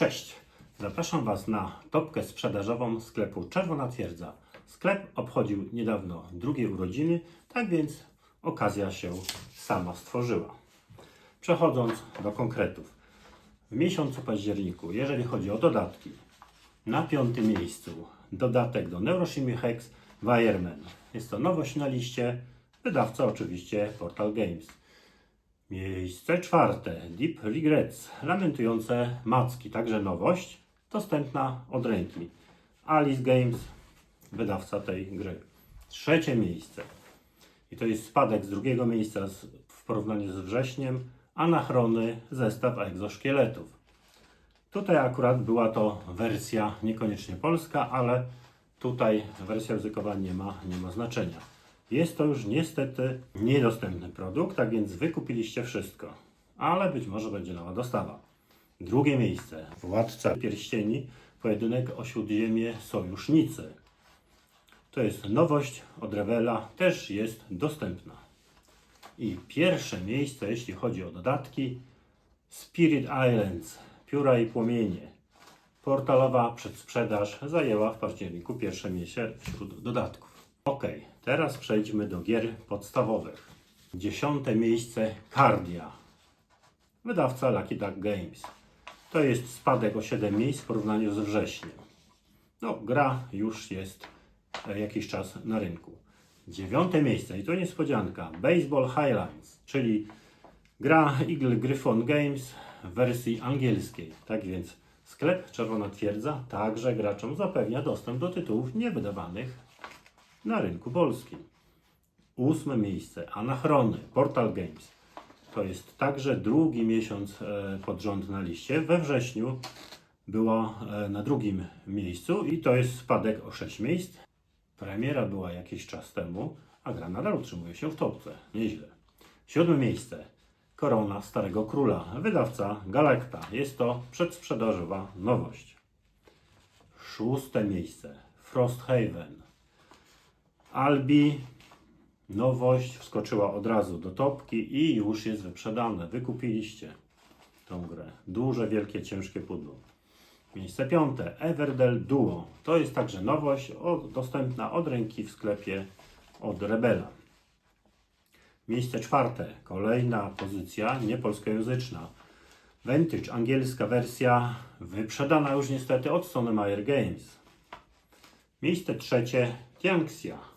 Cześć! Zapraszam Was na topkę sprzedażową sklepu Czerwona Twierdza. Sklep obchodził niedawno drugie urodziny, tak więc okazja się sama stworzyła. Przechodząc do konkretów. W miesiącu październiku, jeżeli chodzi o dodatki, na piątym miejscu dodatek do Neuroshimy Hex Wireman. Jest to nowość na liście, wydawca oczywiście Portal Games. Miejsce czwarte Deep Regrets, lamentujące macki, także nowość, dostępna od ręki. Alice Games, wydawca tej gry. Trzecie miejsce i to jest spadek z drugiego miejsca w porównaniu z wrześniem, Anachrony, zestaw egzoszkieletów. Tutaj akurat była to wersja niekoniecznie polska, ale tutaj wersja językowa nie ma, nie ma znaczenia. Jest to już niestety niedostępny produkt, tak więc wykupiliście wszystko, ale być może będzie nowa dostawa. Drugie miejsce, Władca Pierścieni, pojedynek o Śródziemie Sojusznicy. To jest nowość od Revela, też jest dostępna. I pierwsze miejsce, jeśli chodzi o dodatki, Spirit Islands, Pióra i Płomienie. Portalowa przedsprzedaż zajęła w październiku pierwsze miejsce wśród dodatków. Ok, teraz przejdźmy do gier podstawowych. Dziesiąte miejsce Cardia. Wydawca Lucky Duck Games. To jest spadek o 7 miejsc w porównaniu z wrześniem. No, gra już jest e, jakiś czas na rynku. Dziewiąte miejsce, i to niespodzianka, Baseball Highlights, czyli gra Eagle Gryphon Games w wersji angielskiej. Tak więc sklep Czerwona Twierdza także graczom zapewnia dostęp do tytułów niewydawanych na rynku polskim. Ósme miejsce, Anachrony, Portal Games. To jest także drugi miesiąc e, pod rząd na liście. We wrześniu była e, na drugim miejscu i to jest spadek o 6 miejsc. Premiera była jakiś czas temu, a gra nadal utrzymuje się w topce. Nieźle. Siódme miejsce. Korona Starego Króla. Wydawca Galacta. Jest to przedsprzedażowa nowość. Szóste miejsce. Frosthaven. Albi. Nowość wskoczyła od razu do topki i już jest wyprzedane. Wykupiliście tą grę. Duże, wielkie, ciężkie pudło. Miejsce piąte. Everdell Duo. To jest także nowość o, dostępna od ręki w sklepie od Rebela. Miejsce czwarte. Kolejna pozycja niepolskojęzyczna. Vintage, angielska wersja, wyprzedana już niestety od Sony Meyer Games. Miejsce trzecie. Tianxia.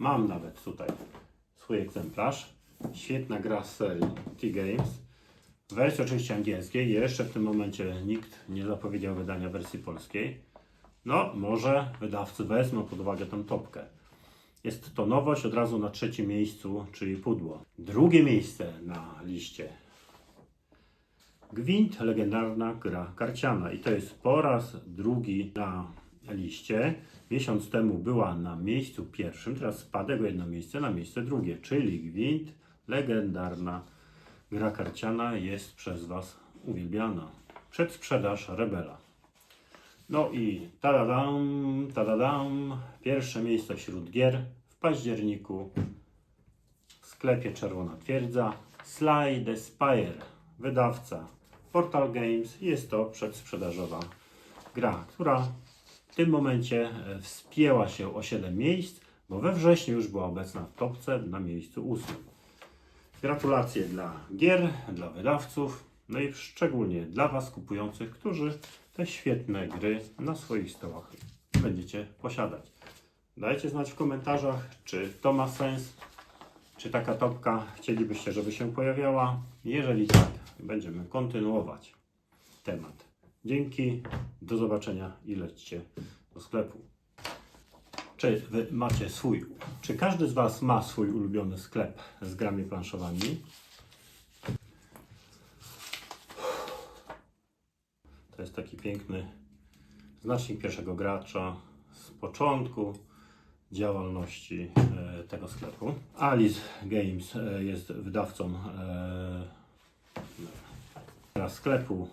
Mam nawet tutaj swój egzemplarz. Świetna gra z serii T-Games. W wersji oczywiście angielskiej. Jeszcze w tym momencie nikt nie zapowiedział wydania wersji polskiej. No, może wydawcy wezmą pod uwagę tę topkę. Jest to nowość od razu na trzecim miejscu, czyli pudło. Drugie miejsce na liście. Gwint, legendarna gra karciana. I to jest po raz drugi na liście. Miesiąc temu była na miejscu pierwszym, teraz spadek o jedno miejsce na miejsce drugie, czyli Gwint, legendarna gra karciana jest przez Was uwielbiana. Przedsprzedaż Rebela. No i tadadam, tadadam, pierwsze miejsce wśród gier w październiku w sklepie Czerwona Twierdza Sly the Spire, wydawca Portal Games. Jest to przedsprzedażowa gra, która w tym momencie e, wspięła się o 7 miejsc, bo we wrześniu już była obecna w topce na miejscu 8. Gratulacje dla gier, dla wydawców, no i szczególnie dla Was kupujących, którzy te świetne gry na swoich stołach będziecie posiadać. Dajcie znać w komentarzach, czy to ma sens, czy taka topka chcielibyście, żeby się pojawiała. Jeżeli tak, będziemy kontynuować temat. Dzięki, do zobaczenia i lećcie do sklepu. Czy wy macie swój, czy każdy z Was ma swój ulubiony sklep z grami planszowymi? To jest taki piękny znacznik pierwszego gracza z początku działalności e, tego sklepu. Alice Games e, jest wydawcą e, sklepu